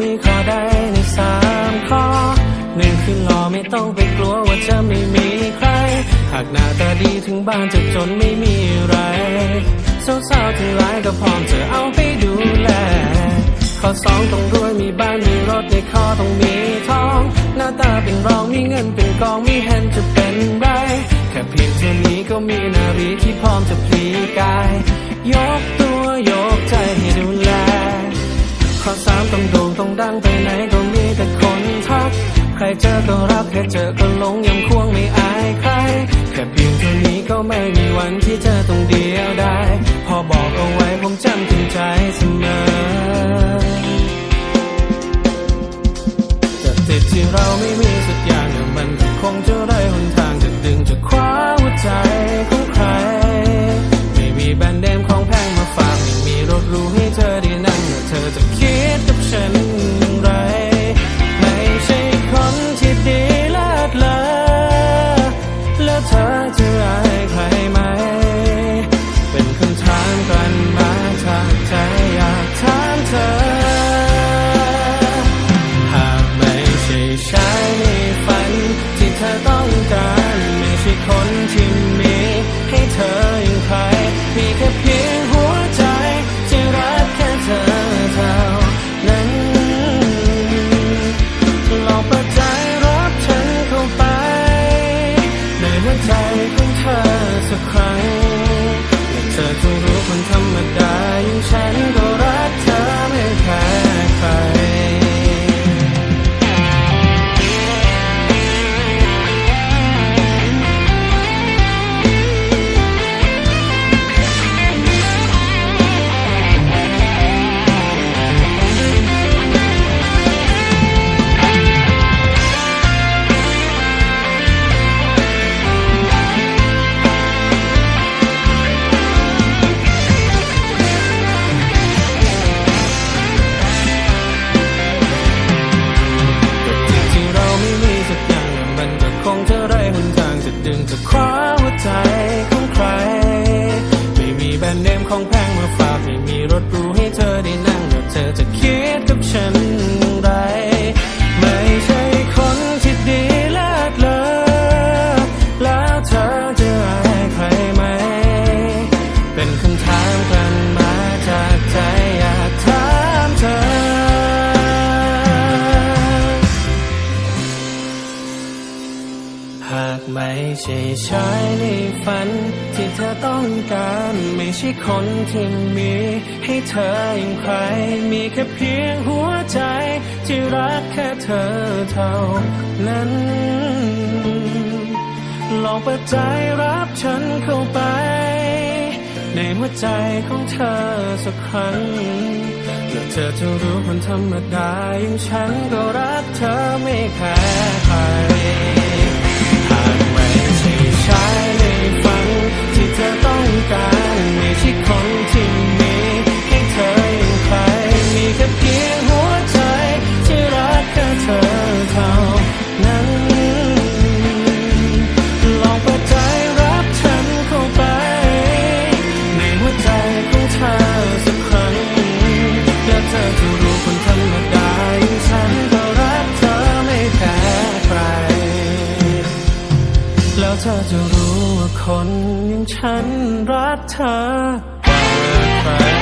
มีข้อใดในสามข้อหนึ่งคือหล่อไม่ต้องไปกลัวว่าจะไม่มีใคร หากหน้าตาดีถึงบ้านจะจนไม่มีอะไรสาวๆทั้งหลายก็พร้อมจะเอาไปดูแล ข้อสองต้องรวยมีบ้านมีรถในข้อต้องมีทอง หน้าตาเป็นรองมีเงินเป็นกองมีแฮนจะเป็นไร แค่เพียงเท่านี้ก็มีนารีที่พร้อมจะพลีกาย ยกตัว สามต้องโด่งต้องดังไปไหนก็มีแต่คนทัก ใครเจอก็รักแค่เจอก็หลงยังควงไม่อายใคร แค่เพียงเท่านี้ก็ไม่มีวันที่เธอต้องเดียวได้ พอบอกเอาไว้ผมจำถึงใจเสมอแต่ติดที่เราไม่มีสักอย่างมันก็คงจะได้หนทางจะดึงจะคว้าหัวใจของ มกันมาจากใจอยากถามเธอ หากไม่ใช่ชายในฝัน ที่เธอต้องการไม่ใช่คนที่มีให้เธออย่างใครมีแค่เพียงหัวใจที่รักแค่เธอเท่านั้นลองเปิดใจรับฉันเข้าไปในหัวใจของเธอสักครั้ง คนธรรมดาอย่างฉันก็รัก องเท่าไร้หนทางจะดึงจะคว้าหัวใจของใคร ไม่มีแบรนด์เนมของแพงมาฝากไม่มีรถรู หากไม่ใช่ชายในฝัน ที่เธอต้องการ ไม่ใช่คนที่มี ให้เธออย่างใคร มีแค่เพียงหัวใจ ที่รักแค่เธอเท่านั้น ลองเปิดใจรับฉันเข้าไป ในหัวใจของเธอสักครั้งแล้วเธอจะรู้คนธรรมดาอย่างฉันก็รักเธอไม่แพ้ใคร ธอจะรู้ว่าคนอย่างฉันรักเธอกว่าใคร